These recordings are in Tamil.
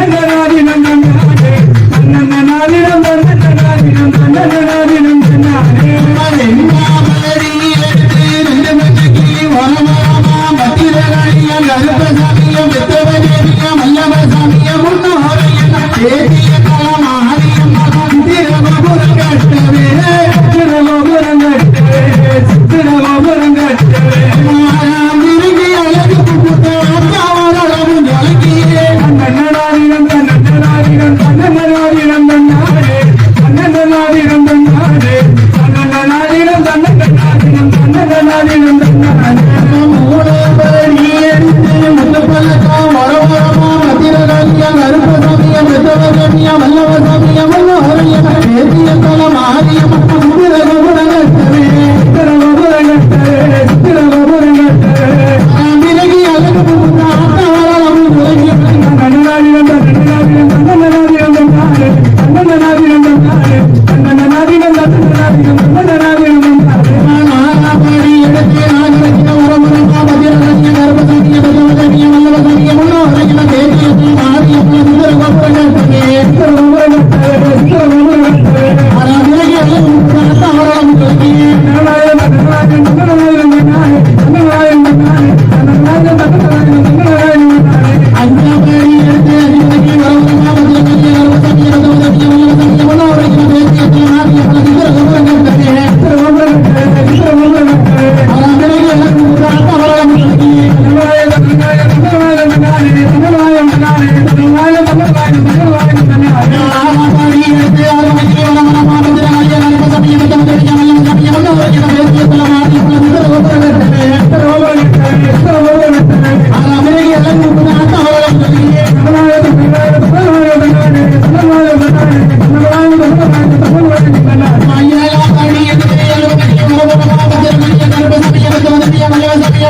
Yeah, yeah, yeah. நல்ல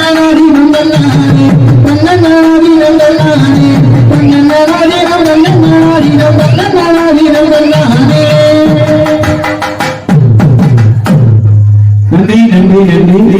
நந்தனாரி நந்தனாரி நந்தனாரி நந்தனாரி நந்தனாரி நந்தனாரி நந்தனாரி நந்தனாரி நன்றி நன்றி நன்றி.